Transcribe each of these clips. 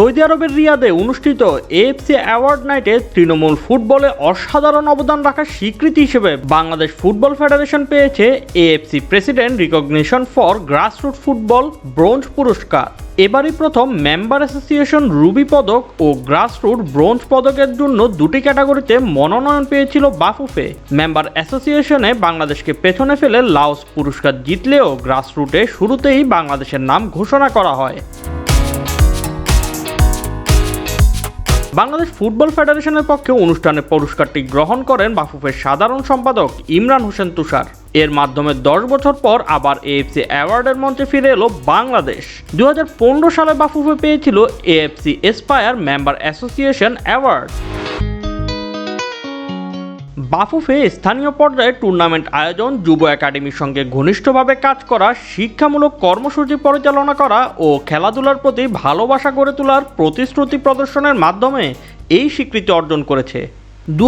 Saudi আরবের রিয়াদে অনুষ্ঠিত AFC award নাইটে তৃণমূল ফুটবলে অসাধারণ অবদান রাখার স্বীকৃতি হিসেবে বাংলাদেশ ফুটবল ফেডারেশন পেয়েছে AFC president recognition for grassroot football bronze পুরস্কার। এবারই প্রথম মেম্বার অ্যাসোসিয়েশন রুবি পদক ও গ্রাসরুট ব্রোঞ্জ পদকের জন্য দুটি ক্যাটাগরিতে মনোনয়ন পেয়েছিল বাফুফে। মেম্বার অ্যাসোসিয়েশনে বাংলাদেশকে পেছনে ফেলে লাওস পুরস্কার জিতলেও গ্রাসরুটে শুরুতেই বাংলাদেশের নাম ঘোষণা করা হয়। বাংলাদেশ ফুটবল ফেডারেশনের পক্ষে অনুষ্ঠানে পুরস্কারটি গ্রহণ করেন বাফুফের সাধারণ সম্পাদক ইমরান হোসেন তুষার। এর মাধ্যমে দশ বছর পর আবার এএফসি অ্যাওয়ার্ডের মঞ্চে ফিরে এলো বাংলাদেশ। দু হাজার পনেরো সালে বাফুফে পেয়েছিল AFC aspire member association award Bafufe স্থানীয় পর্যায়ে টুর্নামেন্ট আয়োজন, যুব একাডেমির সঙ্গে ঘনিষ্ঠভাবে কাজ করা, শিক্ষামূলক কর্মসূচি পরিচালনা করা ও খেলাধুলার প্রতি ভালোবাসা গড়ে তোলার প্রতিশ্রুতি প্রদর্শনের মাধ্যমে এই স্বীকৃতি অর্জন করেছে। দু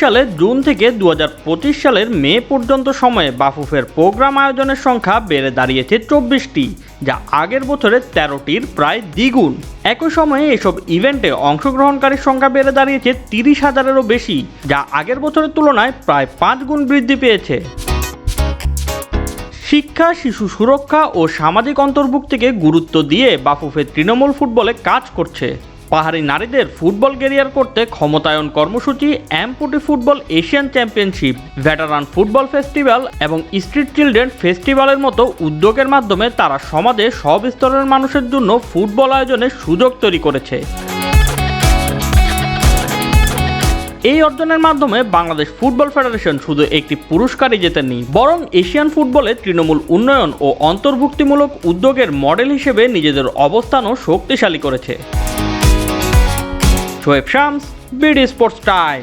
সালের জুন থেকে দু হাজার পঁচিশ সালের মে পর্যন্ত সময়ে বাফুফের প্রোগ্রাম আয়োজনের সংখ্যা বেড়ে দাঁড়িয়েছে চব্বিশটি, যা আগের বছরের তেরোটির প্রায় দ্বিগুণ। একই সময়ে এসব ইভেন্টে অংশগ্রহণকারীর সংখ্যা বেড়ে দাঁড়িয়েছে তিরিশ হাজারেরও বেশি, যা আগের বছরের তুলনায় প্রায় পাঁচ গুণ বৃদ্ধি পেয়েছে। শিক্ষা, শিশু সুরক্ষা ও সামাজিক অন্তর্ভুক্তিকে গুরুত্ব দিয়ে বাফুফে তৃণমূল ফুটবলে কাজ করছে। পাহাড়ি নারীদের ফুটবল ক্যারিয়ার করতে ক্ষমতায়ন কর্মসূচি amputee football Asian championship, veteran football festival এবং স্ট্রিট চিলড্রেন ফেস্টিভ্যালের মতো উদ্যোগের মাধ্যমে তারা সমাজে সব স্তরের মানুষের জন্য ফুটবল আয়োজনের সুযোগ তৈরি করেছে। এই অর্জনের মাধ্যমে বাংলাদেশ ফুটবল ফেডারেশন শুধু একটি পুরস্কারই জেতেননি বরং এশিয়ান ফুটবলে তৃণমূল উন্নয়ন ও অন্তর্ভুক্তিমূলক উদ্যোগের মডেল হিসেবে নিজেদের অবস্থানও শক্তিশালী করেছে। Shoaib Shams BD sports time